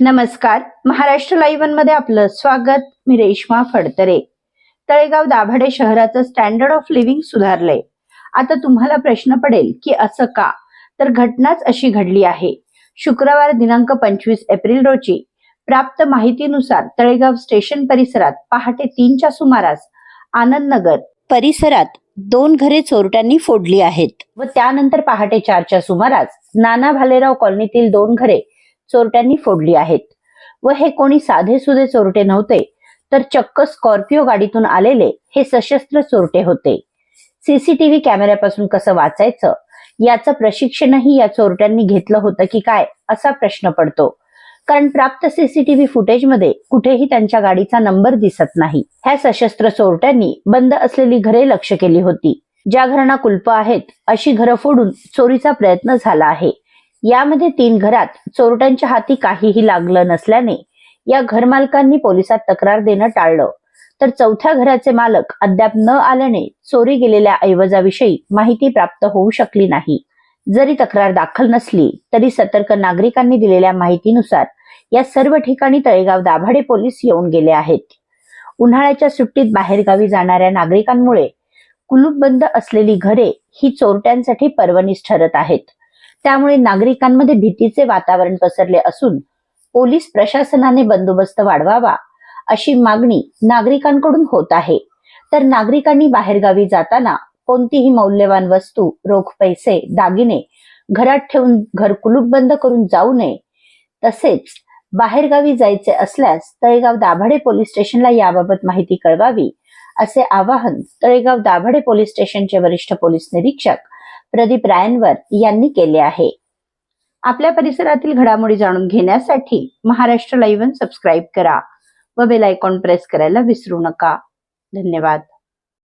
नमस्कार. महाराष्ट्र लाईव्हमध्ये आपलं स्वागत. मी रेश्मा फडतरे. तळेगाव दाभाडे शहराचं स्टँडर्ड ऑफ लिव्हिंग सुधारलंय. आता तुम्हाला प्रश्न पडेल की असं का? तर घटनाच अशी घडली आहे. शुक्रवार दिनांक पंचवीस एप्रिल रोजी प्राप्त माहितीनुसार तळेगाव स्टेशन परिसरात पहाटे तीनच्या सुमारास आनंद नगर परिसरात दोन घरे चोरट्यांनी फोडली आहेत व त्यानंतर पहाटे चारच्या सुमारास नाना भालेराव कॉलनीतील दोन घरे चोरट्यांनी फोडली आहेत. व हे कोणी साधे सुधे चोरटे नव्हते तर चक्क स्कॉर्पिओ गाडीतून आलेले हे सशस्त्र चोरटे होते. सीसीटीव्ही कॅमेऱ्यापासून कसं वाचायचं? याचं प्रशिक्षणही या चोरट्यांनी घेतलं होतं की काय असा प्रश्न पडतो. कारण प्राप्त सीसीटीव्ही फुटेजमध्ये कुठेही त्यांच्या गाडीचा नंबर दिसत नाही. ह्या सशस्त्र चोरट्यांनी बंद असलेली घरे लक्ष केली होती. ज्या घरांना कुलप आहेत अशी घरं फोडून चोरीचा प्रयत्न झाला आहे. यामध्ये तीन घरात चोरट्यांच्या हाती काहीही लागलं नसल्याने या घरमालकांनी पोलिसात तक्रार देणं टाळलं. तर चौथ्या घराचे मालक अद्याप न आल्याने चोरी गेलेल्या ऐवजाविषयी माहिती प्राप्त होऊ शकली नाही. जरी तक्रार दाखल नसली तरी सतर्क नागरिकांनी दिलेल्या माहितीनुसार या सर्व ठिकाणी तळेगाव दाभाडे पोलीस येऊन गेले आहेत. उन्हाळ्याच्या सुट्टीत बाहेरगावी जाणाऱ्या नागरिकांमुळे कुलूपबंद असलेली घरे ही चोरट्यांसाठी पर्वणीच ठरत आहेत. त्यामुळे नागरिकांमध्ये भीतीचे वातावरण पसरले असून पोलीस प्रशासनाने बंदोबस्त वाढवावा अशी मागणी नागरिकांकडून होत आहे. तर नागरिकांनी बाहेरगावी जाताना कोणतीही मौल्यवान वस्तू रोख पैसे दागिने घरात ठेवून घर कुलूप बंद करून जाऊ नये. तसेच बाहेरगावी जायचे असल्यास तळेगाव दाभाडे पोलीस स्टेशनला याबाबत माहिती कळवावी असे आवाहन तळेगाव दाभाडे पोलीस स्टेशनचे वरिष्ठ पोलीस निरीक्षक प्रदीप रायनवर यांनी केले आहे. आपल्या परिसरातील घडामोडी जाणून घेण्यासाठी महाराष्ट्र लाईव्ह सबस्क्राईब करा व बेल आयकॉन प्रेस करायला विसरू नका. धन्यवाद.